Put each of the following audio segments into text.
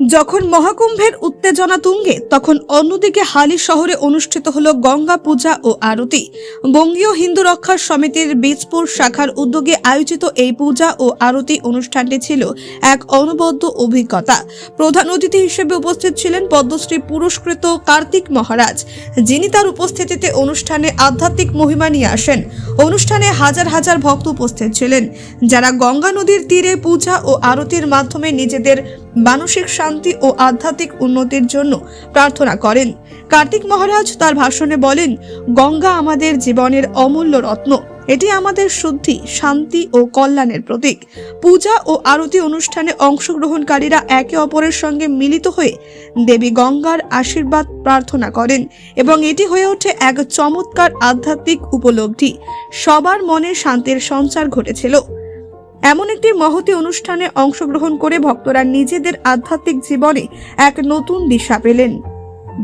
যখন মহাকুম্ভের উত্তেজনা তুঙ্গে, তখন অন্যদিকে হালি শহরে অনুষ্ঠিত হল গঙ্গা পূজা ও আরতি। বঙ্গীয় হিন্দু রক্ষা সমিতির বীজপুর শাখার উদ্যোগে আয়োজিত এই পূজা ও আরতি অনুষ্ঠানটি ছিল এক অনবদ্য অভিজ্ঞতা। প্রধান অতিথি হিসেবে উপস্থিত ছিলেন পদ্মশ্রী পুরস্কৃত কার্তিক মহারাজ, যিনি তার উপস্থিতিতে অনুষ্ঠানে আধ্যাত্মিক মহিমা নিয়ে আসেন। অনুষ্ঠানে হাজার হাজার ভক্ত উপস্থিত ছিলেন, যারা গঙ্গা নদীর তীরে পূজা ও আরতির মাধ্যমে নিজেদের মানসিক শান্তি ও আধ্যাত্মিক উন্নতির জন্য প্রার্থনা করেন। কার্তিক মহারাজ তার ভাষণে বলেন, গঙ্গা আমাদের জীবনের অমূল্য রত্ন। এটি আমাদের শুদ্ধি, শান্তি ও কল্যাণের প্রতীক। পূজা ও আরতি অনুষ্ঠানে অংশগ্রহণকারীরা একে অপরের সঙ্গে মিলিত হয়ে দেবী গঙ্গার আশীর্বাদ প্রার্থনা করেন এবং এটি হয়ে ওঠে এক চমৎকার আধ্যাত্মিক উপলব্ধি। সবার মনে শান্তির সঞ্চার ঘটেছিল। এমন একটি মহতি অনুষ্ঠানে অংশগ্রহণ করে ভক্তরা নিজেদের আধ্যাত্মিক জীবনে এক নতুন দিশা পেলেন।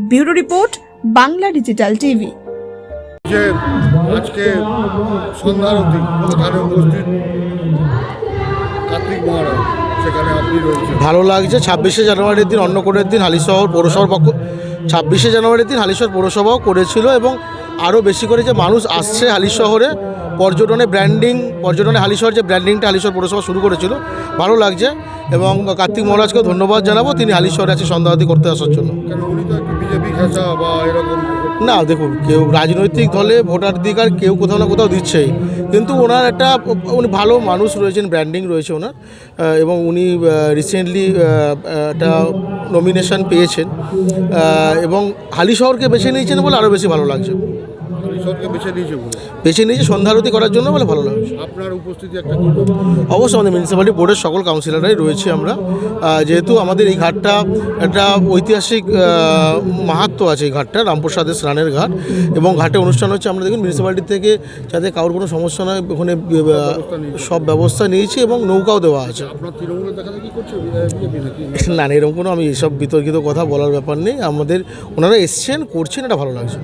Bureau report Bangla digital TV. যে আজকে সন্ধ্যারতি উপস্থিত কার্তিক মহারাজ সেখানে আপনি রয়েছেন। ভালো লাগছে। ছাব্বিশে জানুয়ারির দিন অন্নকূটের দিন হালিশহর পৌরসভার পক্ষ ছাব্বিশে জানুয়ারির দিন হালিশহর পৌরসভাও করেছিল এবং আরও বেশি করে যে মানুষ আসছে হালি শহরে পর্যটনে ব্র্যান্ডিং পর্যটনে হালিশহর যে ব্র্যান্ডিংটা হালিশহর পৌরসভা শুরু করেছিল, ভালো লাগছে। এবং কার্তিক মহারাজকে ধন্যবাদ জানাব, তিনি হালি হালিশহরে আছে সন্ধ্যাবাতি করতে আসার জন্য। না, দেখুন, কেউ রাজনৈতিক দলে আর কেউ কোথাও না কোথাও দিচ্ছেই। কিন্তু ওনার একটা, উনি ভালো মানুষ রয়েছেন ব্র্যান্ডিং রয়েছে ওনার এবং উনি রিসেন্টলি একটা নমিনেশন পেয়েছেন এবং হালি শহরকে বেছে নিয়েছেন বলে আরও বেশি ভালো লাগছে। ঈশ্বরকে বেছে নিয়েছে বলে। বেছে নিয়েছে সন্ধ্যারতি করার জন্য বলে ভালো লাগছে। আপনার উপস্থিতি একটা অবশ্যই আমাদের মিউনিসিপ্যালিটি বোর্ডের সকল কাউন্সিলররাই রয়েছে আমরা। যেহেতু আমাদের এই ঘাটটা একটা ঐতিহাসিক আহ, মাহাত্ম্য আছে এই ঘাটটা রামপ্রসাদের স্নানের ঘাট। এবং ঘাটে অনুষ্ঠান হচ্ছে আমরা দেখুন মিউনিসিপ্যালিটি থেকে যাতে কারোর কোনো সমস্যা নয় ওখানে সব ব্যবস্থা নিয়েছি এবং নৌকাও দেওয়া আছে। না, এরকম কোনো আমি এসব বিতর্কিত কথা বলার ব্যাপার নেই। আমাদের ওনারা এসছেন করছেন এটা ভালো লাগছে।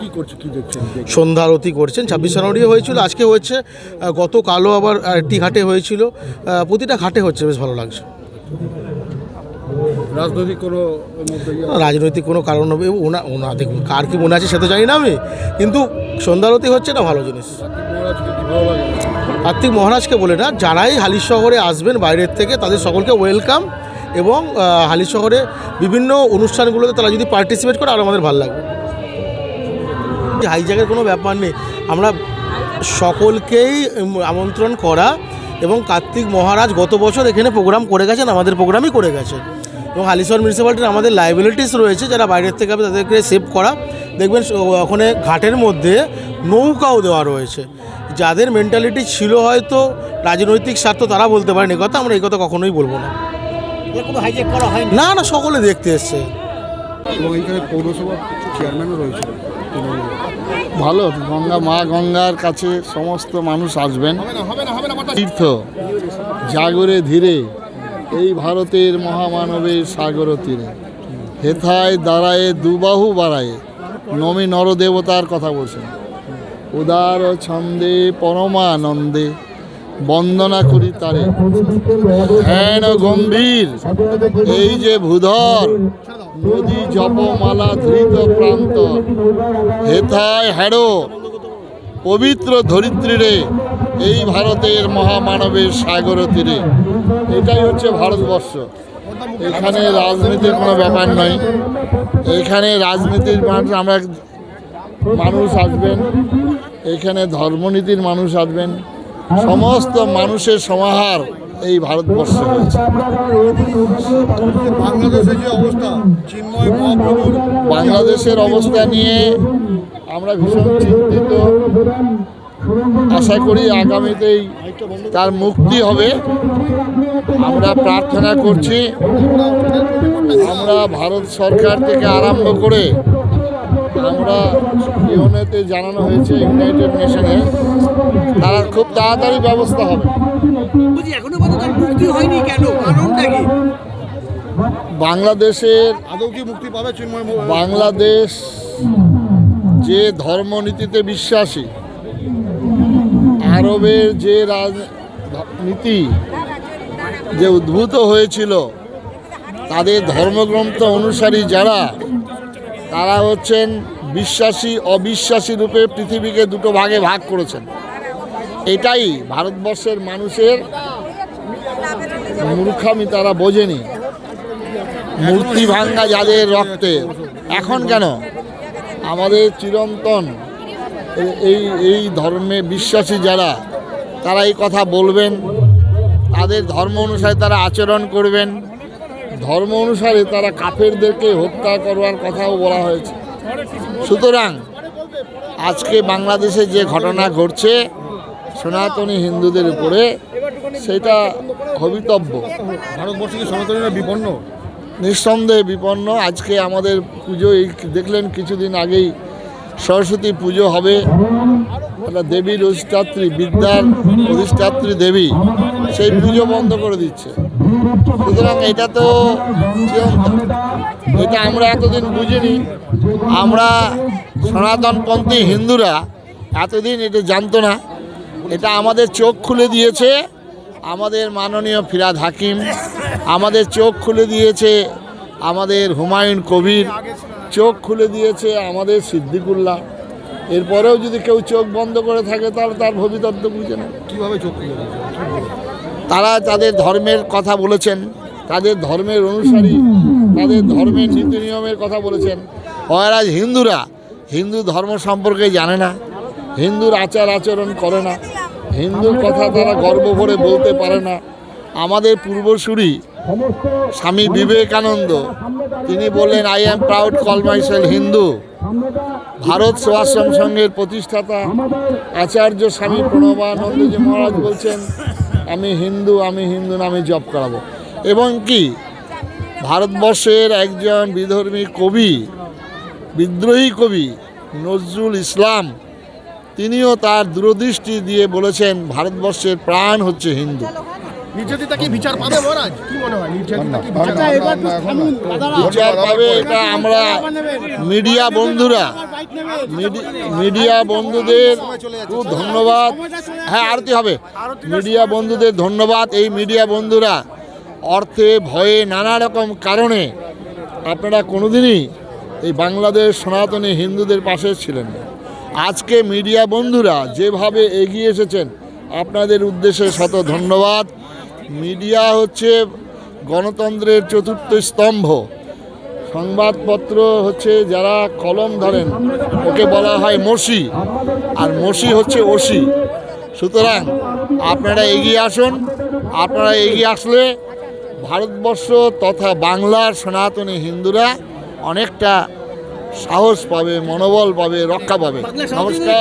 কি করছে কি দেখছেন? সন্ধ্যা আরতি করছেন ছাব্বিশ জানুয়ারি হয়েছিল আজকে হচ্ছে আহ, গতকালও আবার একটি ঘাটে হয়েছিল প্রতিটা ঘাটে হচ্ছে বেশ ভালো লাগছে। রাজনৈতিক কোনো রাজনৈতিক কোনো কারণ হবে ওনা ওনা দেখুন কার কি মনে আছে সে তো জানি না আমি কিন্তু সন্ধ্যারতি হচ্ছে না ভালো জিনিস। কার্তিক মহারাজকে বলে না যারাই হালির শহরে আসবেন বাইরের থেকে তাদের সকলকে ওয়েলকাম এবং হালির শহরে বিভিন্ন অনুষ্ঠানগুলোতে তারা যদি পার্টিসিপেট করে আরও আমাদের ভালো লাগবে। হাইজ্যাকের কোনো ব্যাপার নেই। আমরা সকলকেই আমন্ত্রণ করা এবং কার্তিক মহারাজ গত বছর এখানে প্রোগ্রাম করে গেছেন আমাদের প্রোগ্রামই করে গেছে এবং হালিশহর মিউনিসিপ্যালিটির আমাদের লাইবিলিটিস রয়েছে যারা বাইরের থেকে হবে তাদেরকে সেভ করা। দেখবেন ওখানে ঘাটের মধ্যে নৌকাও দেওয়া রয়েছে। যাদের মেন্টালিটি ছিল হয়তো রাজনৈতিক স্বার্থ তারা বলতে পারেন এই কথা আমরা এই কথা কখনোই বলব না। না না সকলে দেখতে এসছে। এবং এইখানে পৌরসভার চেয়ারম্যানও রয়েছে। ভালো, গঙ্গা, মা গঙ্গার কাছে সমস্ত মানুষ আসবেন। তীর্থ, জাগরে ধীরে, এই ভারতের মহামানবের সাগর তীরে। হেথায় দাঁড়ায়ে দুবাহু বাড়ায়ে, নমে নরদেবতার কথা বলছেন। উদার ছন্দে পরমানন্দে বন্দনা করি তারে। ধ্যান গম্ভীর, এই যে ভূধর নদী জপমালা ধৃত প্রান্ত। হেথায় হ্যাড়ো পবিত্র ধরিত্রীরে, এই ভারতের মহামানবের সাগর তীরে। এটাই হচ্ছে ভারতবর্ষ। এখানে রাজনীতির কোনো ব্যাপার নয়। এখানে রাজনীতির মানুষ আমরা মানুষ আসবেন, এখানে ধর্মনীতির মানুষ আসবেন। সমস্ত মানুষের সমাহার এই ভারতবর্ষে। বাংলাদেশের যে অবস্থা চিন্ময় মহাপ্রভুর বাংলাদেশের অবস্থা নিয়ে আমরা ভীষণ চিন্তিত। আশা করি আগামীতেই তার মুক্তি হবে। আমরা প্রার্থনা করছি আমরা ভারত সরকার থেকে আরম্ভ করে আমরা ইউনেতে জানানো হয়েছে ইউনাইটেড নেশনে তারা খুব তাড়াতাড়ি ব্যবস্থা হবে। বলছি এখনও পর্যন্ত মুক্তি হয়নি কেন? কারণটা কি? বাংলাদেশের আদৌ কি মুক্তি পাবে বাংলাদেশ যে ধর্মনীতিতে বিশ্বাসী আরবের যে রাজনীতি যে উদ্ভূত হয়েছিল তাদের ধর্মগ্রন্থ অনুসারী যারা তারা হচ্ছেন বিশ্বাসী অবিশ্বাসী রূপে পৃথিবীকে দুটো ভাগে ভাগ করেছেন। এটাই ভারতবর্ষের মানুষের মূর্খামি, তারা বোঝেনি। মূর্তি ভাঙ্গা যাদের রক্তে। এখন কেন? আমাদের চিরন্তন এই এই ধর্মে বিশ্বাসী যারা, তারা এই কথা বলবেন। তাদের ধর্ম অনুসারে তারা আচরণ করবেন। ধর্ম অনুসারে তারা কাফেরদেরকে হত্যা করবার কথাও বলা হয়েছে। সুতরাং আজকে বাংলাদেশে যে ঘটনা ঘটছে সনাতনী হিন্দুদের উপরে সেটা হবিতব্য ভারতবর্ষে কি সনাতনীরা বিপন্ন? নিঃসন্দেহে বিপন্ন। আজকে আমাদের পুজো এই দেখলেন কিছুদিন আগেই সরস্বতী পুজো হবে। একটা দেবীর অধিষ্ঠাত্রী বিদ্যার অধিষ্ঠাত্রী দেবী সেই পুজো বন্ধ করে দিচ্ছে। সুতরাং এটা তো এটা আমরা এতদিন বুঝিনি। আমরা সনাতনপন্থী হিন্দুরা এতদিন এটা জানতো না। এটা আমাদের চোখ খুলে দিয়েছে। আমাদের মাননীয় ফিরাদ হাকিম আমাদের চোখ খুলে দিয়েছে আমাদের হুমায়ুন কবির চোখ খুলে দিয়েছে আমাদের সিদ্দিকুল্লাহ। এরপরেও যদি কেউ চোখ বন্ধ করে থাকে তাহলে তার ভবিতব্য বুঝে না কীভাবে চোখ খুলে? তারা তাদের ধর্মের কথা বলেছেন তাদের ধর্মের অনুসারী তাদের ধর্মের নীতি নিয়মের কথা বলেছেন। মহারাজ হিন্দুরা হিন্দু ধর্ম সম্পর্কে জানে না হিন্দুর আচার আচরণ করে না। হিন্দুর কথা তারা গর্ব করে বলতে পারে না। আমাদের পূর্বসূরি স্বামী বিবেকানন্দ, তিনি বললেন I am proud call myself Hindu Bharat Sevashram সংঘের প্রতিষ্ঠাতা আচার্য স্বামী প্রণবানন্দজি মহারাজ বলছেন, আমি হিন্দু আমি হিন্দু নামে জপ করাবো। এবং কি, ভারতবর্ষের একজন বিধর্মী কবি, বিদ্রোহী কবি নজরুল ইসলাম তিনিও তার দূরদৃষ্টি দিয়ে বলেছেন ভারতবর্ষের প্রাণ হচ্ছে হিন্দু নির্যাতিতা কি বিচার পাবে মহারাজ কি মনে হয় নির্যাতিতা কি বিচার পাবে? এটা আমরা মিডিয়া বন্ধুরা মিডি- মিডিয়া বন্ধুদের খুব ধন্যবাদ হ্যাঁ আরতি হবে মিডিয়া বন্ধুদের ধন্যবাদ এই মিডিয়া বন্ধুরা অর্থে ভয়ে নানা রকম কারণে আপনারা কোনোদিনই এই বাংলাদেশ সনাতনী হিন্দুদের পাশে ছিলেন না আজকে মিডিয়া বন্ধুরা যেভাবে এগিয়ে এসেছেন, আপনাদের উদ্দেশ্যে শত ধন্যবাদ। মিডিয়া হচ্ছে গণতন্ত্রের চতুর্থ স্তম্ভ। সংবাদপত্র হচ্ছে যারা কলম ধরেন, ওকে বলা হয় মসি, আর মসি হচ্ছে ওসি। সুতরাং আপনারা এগিয়ে আসুন, আপনারা এগিয়ে আসলে ভারতবর্ষ তথা বাংলার সনাতনী হিন্দুরা অনেকটা সাহস পাবে মনোবল পাবে রক্ষা পাবে। নমস্কার।